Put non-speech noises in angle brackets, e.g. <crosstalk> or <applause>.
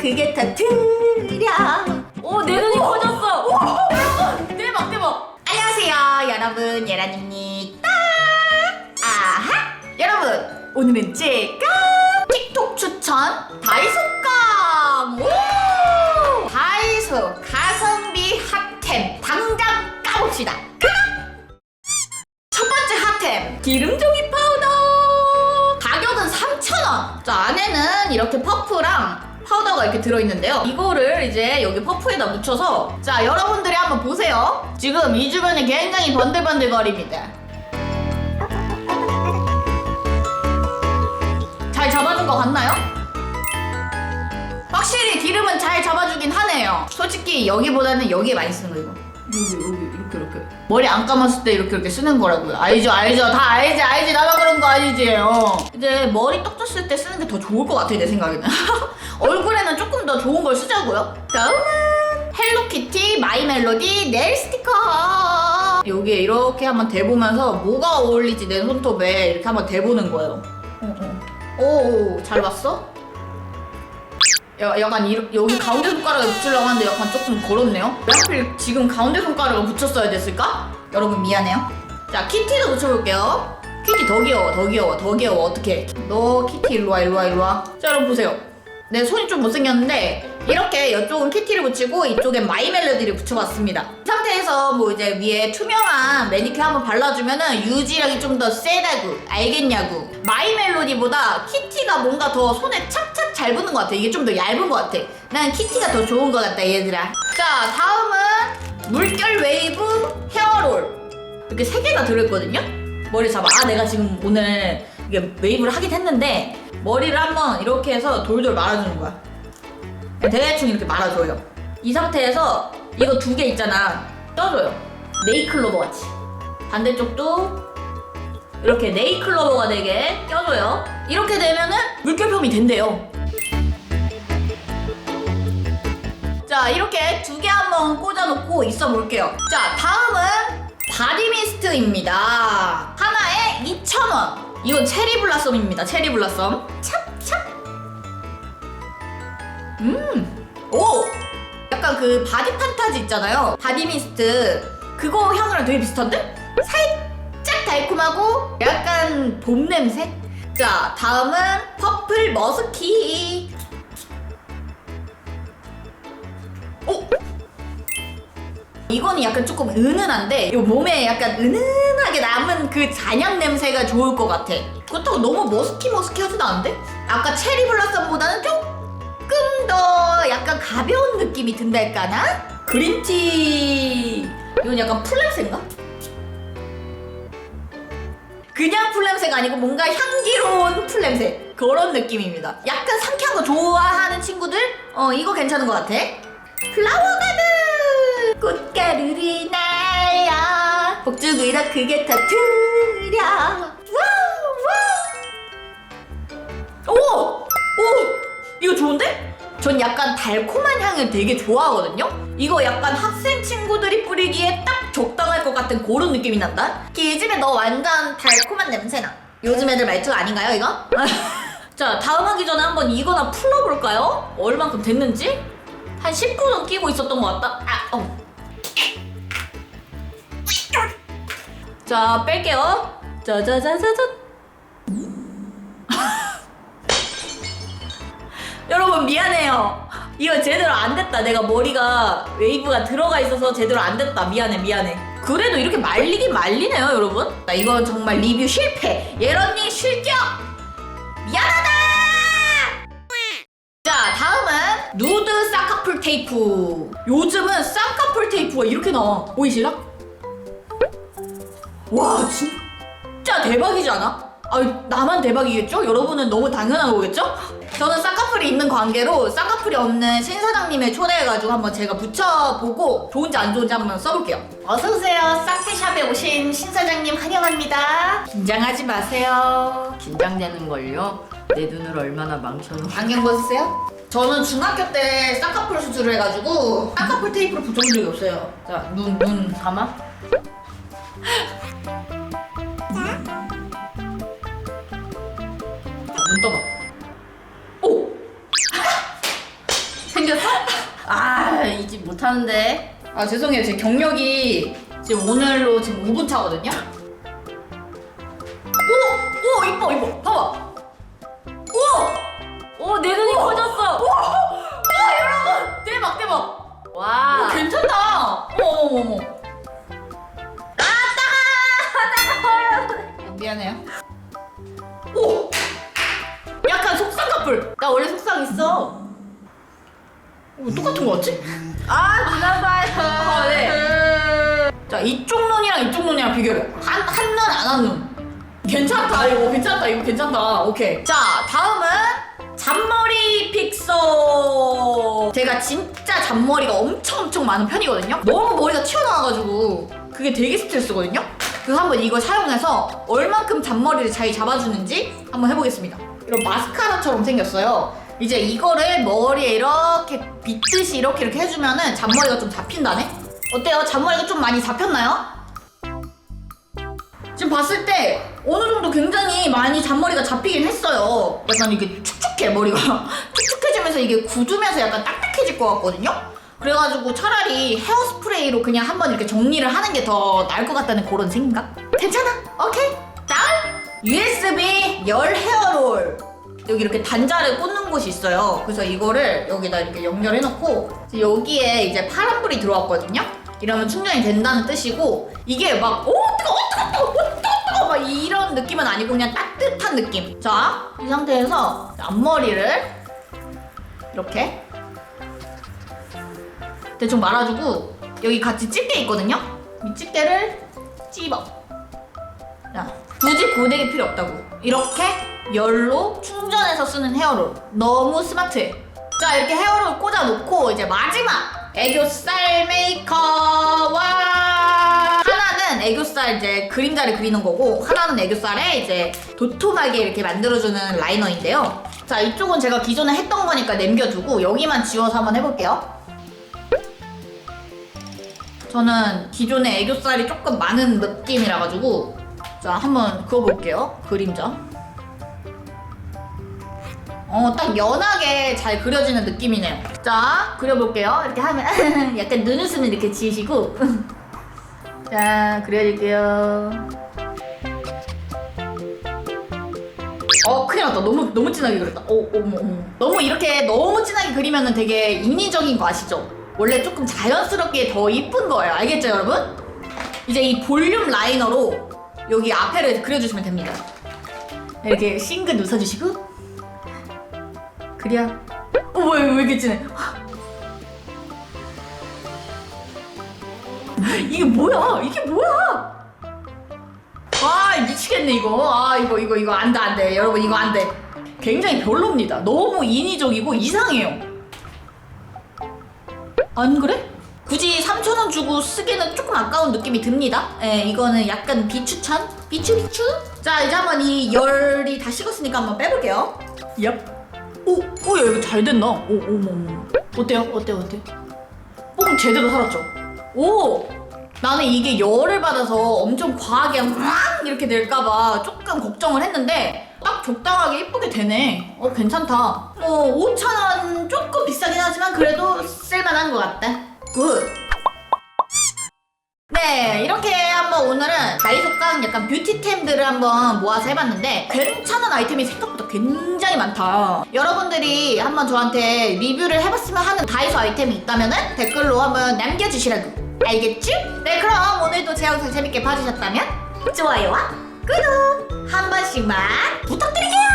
그게 다 틀려. 오, 내 눈이 커졌어. 여러분 대박 대박. 안녕하세요 여러분 예란입니다. 아하 여러분 오늘은 제가 틱톡 추천 다이소감 오! 다이소 가성비 핫템 당장 까봅시다. 첫 번째 핫템 기름종이 파우더 가격은 3,000원 자 안에는 이렇게 퍼프랑 파우더가 이렇게 들어있는데요. 이거를 이제 여기 퍼프에다 묻혀서 자 여러분들이 한번 보세요. 지금 이 주변이 굉장히 번들번들거립니다. 잘 잡아준 것 같나요? 확실히 기름은 잘 잡아주긴 하네요. 솔직히 여기보다는 여기에 많이 쓰는 거 이거. 여기 여기 이렇게 이렇게. 머리 안 감았을 때 이렇게 이렇게 쓰는 거라고요. 알죠 알죠. 다 알지 알지. 나만 그런 거 아니지. 어. 이제 머리 떡 졌을 때 쓰는 게 더 좋을 것 같아 내 생각에는 <laughs> 얼굴에는 조금 더 좋은 걸 쓰자고요 다음은 헬로키티 마이 멜로디 네일 스티커 여기에 이렇게 한번 대보면서 뭐가 어울리지 내 손톱에 이렇게 한번 대보는 거예요 어, 어. 오, 잘 봤어? 야, 약간 이, 여기 가운데 손가락에 붙이려고 하는데 약간 조금 걸었네요. 왜 하필 지금 가운데 손가락을 붙였어야 됐을까? 여러분 미안해요. 자, 키티도 붙여볼게요. 키티 더 귀여워, 더 귀여워, 더 귀여워. 어떡해. 너 키티 일로와, 일로와, 일로와. 자, 여러분 보세요. 내 손이 좀 못생겼는데 이렇게 이쪽은 키티를 붙이고 이쪽엔 마이 멜로디를 붙여봤습니다. 이 상태에서 뭐 이제 위에 투명한 매니큐어 한번 발라주면은 유지력이 좀 더 세다고 알겠냐고. 마이 멜로디보다 키티가 뭔가 더 손에 착착 잘 붙는 것 같아. 이게 좀 더 얇은 것 같아. 난 키티가 더 좋은 것 같다 얘들아. 자 다음은 물결 웨이브 헤어롤. 이렇게 세 개가 들어있거든요. 머리 잡아. 아 내가 지금 오늘 이게 웨이브를 하긴 했는데 머리를 한번 이렇게 해서 돌돌 말아주는 거야. 대충 이렇게 말아줘요. 이 상태에서 이거 두 개 있잖아. 껴줘요. 네이클로버 같이. 반대쪽도 이렇게 네이클로버가 되게 껴줘요. 이렇게 되면은 물결펌이 된대요. 자, 이렇게 두 개 한번 꽂아놓고 있어 볼게요. 자, 다음은 바디미스트입니다. 하나에 2,000원. 이건 체리 블라썸입니다. 체리 블라썸. 찹찹. 음. 오! 약간 그 바디 판타지 있잖아요. 바디 미스트. 그거 향이랑 되게 비슷한데? 살짝 달콤하고 약간 봄 냄새? 자, 다음은 퍼플 머스키. 이거는 약간 조금 은은한데 이 몸에 약간 은은하게 남은 그 잔향 냄새가 좋을 것 같아. 그렇다고 너무 머스키 머스키 하진 않은데? 아까 체리 블라썸보다는 조금 더 약간 가벼운 느낌이 든달까나? 그린티 이건 약간 풀냄새인가? 그냥 풀냄새가 아니고 뭔가 향기로운 풀냄새 그런 느낌입니다. 약간 상쾌한 거 좋아하는 친구들 어 이거 괜찮은 것 같아. 플라워 가드 꽃가루를 날려 복죽이라 그게 다 틀려 와우 오! 오! 이거 좋은데? 전 약간 달콤한 향을 되게 좋아하거든요? 이거 약간 학생 친구들이 뿌리기에 딱 적당할 것 같은 그런 느낌이 난다? 요즘에 너 완전 달콤한 냄새나 요즘 애들 말투 아닌가요 이거? <laughs> 자 다음 하기 전에 한번 이거나 풀어볼까요? 얼만큼 됐는지? 한 10분은 끼고 있었던 것 같다 아, 어. 자 뺄게요 짜자자자자 <laughs> 여러분 미안해요. 이거 제대로 안 됐다. 내가 머리가 웨이브가 들어가 있어서 제대로 안 됐다. 미안해, 미안해. 그래도 이렇게 말리긴 말리네요, 여러분. 나 이거 정말 리뷰 실패. 예런님 실격. 미안하다. 자, 다음은 누드 쌍꺼풀 테이프. 요즘은 쌍꺼풀 테이프가 이렇게 나와. 보이실라? 와, 진짜 대박이지 않아? 아, 나만 대박이겠죠? 여러분은 너무 당연한 거겠죠? 저는 쌍꺼풀이 있는 관계로 쌍꺼풀이 없는 신사장님을 초대해가지고 한번 제가 붙여보고 좋은지 안 좋은지 한번 써볼게요. 어서오세요. 쌍태샵에 오신 신사장님 환영합니다. 긴장하지 마세요. 긴장되는 걸요? 내 눈을 얼마나 망쳐놓은 안경 벗으세요? 저는 중학교 때 쌍꺼풀 수술을 해가지고 쌍꺼풀 테이프를 붙여본 적이 없어요. 자, 눈, 눈 감아. 눈 떠봐. 오! <laughs> 생겼어? 아, 이 집 못하는데. 아, 죄송해요. 제 경력이 지금 오늘로 지금 5분 차거든요? 같은 거 같지? 아, 지나가요. 아, 네. 자 이쪽 눈이랑 이쪽 눈이랑 비교해 한한 눈 안 한 눈. 괜찮다 이거 괜찮다 이거 괜찮다. 오케이. 자 다음은 잔머리 픽서 제가 진짜 잔머리가 엄청 엄청 많은 편이거든요? 너무 머리가 튀어나와가지고 그게 되게 스트레스거든요? 그래서 한번 이걸 사용해서 얼만큼 잔머리를 잘 잡아주는지 한번 해보겠습니다. 이런 마스카라처럼 생겼어요 이제 이거를 머리에 이렇게 빗듯이 이렇게 이렇게 해주면은 잔머리가 좀 잡힌다네 어때요? 잔머리가 좀 많이 잡혔나요? 지금 봤을 때 어느 정도 굉장히 많이 잔머리가 잡히긴 했어요. 약간 이게 축축해 머리가 <laughs> 축축해지면서 이게 굳으면서 약간 딱딱해질 것 같거든요. 그래가지고 차라리 헤어스프레이로 그냥 한번 이렇게 정리를 하는 게 더 나을 것 같다는 그런 생각? 괜찮아. 오케이. 다음 USB 열 헤어롤. 여기 이렇게 단자를 꽂는 곳이 있어요. 그래서 이거를 여기다 이렇게 연결해놓고 여기에 이제 파란불이 들어왔거든요. 이러면 충전이 된다는 뜻이고 이게 막 오 뜨거 워 뜨거 뜨거 오 뜨거 뜨거 막 이런 느낌은 아니고 그냥 따뜻한 느낌. 자 이 상태에서 앞머리를 이렇게 대충 말아주고 여기 같이 집게 있거든요. 이 집게를 찝어. 자, 굳이 고데기 필요 없다고. 이렇게 열로 충전해서 쓰는 헤어롤. 너무 스마트해. 자, 이렇게 헤어롤 꽂아놓고 이제 마지막 애교살 메이커와 하나는 애교살 이제 그림자를 그리는 거고 하나는 애교살에 이제 도톰하게 이렇게 만들어주는 라이너인데요. 자, 이쪽은 제가 기존에 했던 거니까 남겨두고 여기만 지워서 한번 해볼게요. 저는 기존에 애교살이 조금 많은 느낌이라 가지고 자 한번 그어볼게요 그림자 어 딱 연하게 잘 그려지는 느낌이네요. 자 그려볼게요. 이렇게 하면 <laughs> 약간 눈웃음을 이렇게 지으시고. <laughs> 자 그려줄게요. 어 큰일 났다. 너무 너무 진하게 그렸다. 어 어머 어머. 너무 이렇게 너무 진하게 그리면은 되게 인위적인 거 아시죠? 원래 조금 자연스럽게 더 이쁜 거예요. 알겠죠 여러분? 이제 이 볼륨 라이너로 여기 앞에를 그려주시면 됩니다. 이렇게 싱긋 웃어주시고 그려 어왜 왜 이렇게 진해? 이게 뭐야? 이게 뭐야? 아 미치겠네 이거. 아 이거 이거 이거 안돼 안돼. 여러분 이거 안돼. 굉장히 별로입니다. 너무 인위적이고 이상해요. 안 그래? 굳이 3,000원 주고 쓰기는 조금 아까운 느낌이 듭니다. 예 이거는 약간 비추천 비추 비추? 자 이제 한번 이 열이 다 식었으니까 한번 빼볼게요. 얍 오, 오, 야, 이거 잘 됐나? 오, 어머, 어머. 어때요? 어때요? 어때요? 뽕 제대로 살았죠? 오! 나는 이게 열을 받아서 엄청 과하게 막 이렇게 될까봐 조금 걱정을 했는데 딱 적당하게 이쁘게 되네. 어, 괜찮다. 뭐, 5,000원 조금 비싸긴 하지만 그래도 쓸만한 것 같다. 굿! 네, 이렇게 한번 오늘은 다이소깡 약간 뷰티템들을 한번 모아서 해봤는데 괜찮은 아이템이 생각보다 굉장히 많다. 여러분들이 한번 저한테 리뷰를 해봤으면 하는 다이소 아이템이 있다면 댓글로 한번 남겨주시라고. 알겠지? 네, 그럼 오늘도 제 영상 재밌게 봐주셨다면 좋아요와 구독 한 번씩만 부탁드립니다.